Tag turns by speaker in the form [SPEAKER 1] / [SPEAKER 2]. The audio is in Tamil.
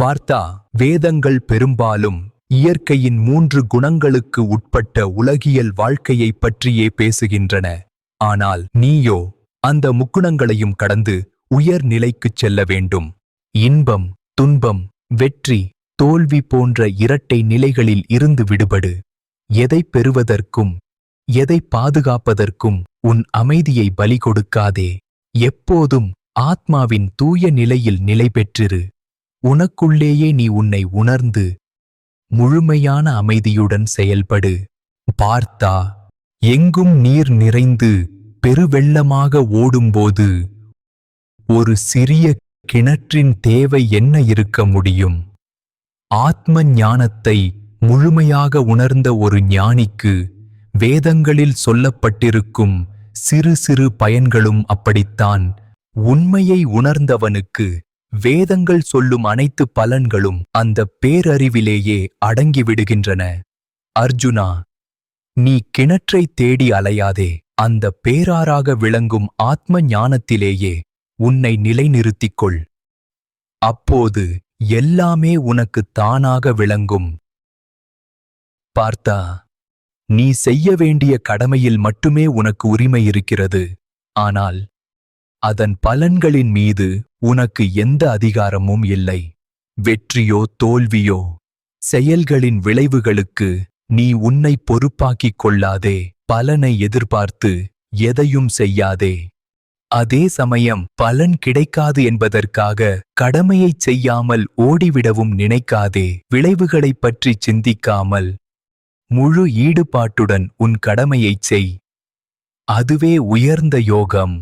[SPEAKER 1] பார்த்தா வேதங்கள் பெரும்பாலும் இயற்கையின் மூன்று குணங்களுக்கு உட்பட்ட உலகியல் வாழ்க்கையைப் பற்றியே பேசுகின்றன. ஆனால் நீயோ அந்த முக்குணங்களையும் கடந்து உயர் நிலைக்குச் செல்ல வேண்டும். இன்பம் துன்பம் வெற்றி தோல்வி போன்ற இரட்டை நிலைகளில் இருந்து விடுபடு. எதை பெறுவதற்கும் எதை பாதுகாப்பதற்கும் உன் அமைதியை பலி கொடுக்காதே. எப்போதும் ஆத்மாவின் தூய நிலையில் நிலை பெற்றிரு உனக்குள்ளேயே நீ உன்னை உணர்ந்து முழுமையான அமைதியுடன் செயல்படு. பார்த்தா எங்கும் நீர் நிறைந்து பெருவெள்ளமாக ஓடும்போது ஒரு சிறிய கிணற்றின் தேவை என்ன இருக்க முடியும்? ஆத்ம ஞானத்தை முழுமையாக உணர்ந்த ஒரு ஞானிக்கு வேதங்களில் சொல்லப்பட்டிருக்கும் சிறு சிறு பயன்களும் அப்படித்தான். உண்மையை உணர்ந்தவனுக்கு வேதங்கள் சொல்லும் அனைத்து பலன்களும் அந்த பேரறிவிலேயே அடங்கிவிடுகின்றன. அர்ஜுனா நீ கிணற்றை தேடி அலையாதே அந்த பேராறாக விளங்கும் ஆத்ம ஞானத்திலேயே உன்னை நிலைநிறுத்திக் கொள் அப்போது எல்லாமே உனக்கு தானாக விளங்கும். பார்த்தா நீ செய்ய வேண்டிய கடமையில் மட்டுமே உனக்கு உரிமை இருக்கிறது. ஆனால் அதன் பலன்களின் மீது உனக்கு எந்த அதிகாரமும் இல்லை. வெற்றியோ தோல்வியோ செயல்களின் விளைவுகளுக்கு நீ உன்னை பொறுப்பாக்கிக் கொள்ளாதே. பலனை எதிர்பார்த்து எதையும் செய்யாதே. அதே சமயம் பலன் கிடைக்காது என்பதற்காக கடமையைச் செய்யாமல் ஓடிவிடவும் நினைக்காதே. விளைவுகளைப் பற்றி சிந்திக்காமல் முழு ஈடுபாட்டுடன் உன் கடமையைச் செய். அதுவே உயர்ந்த யோகம்.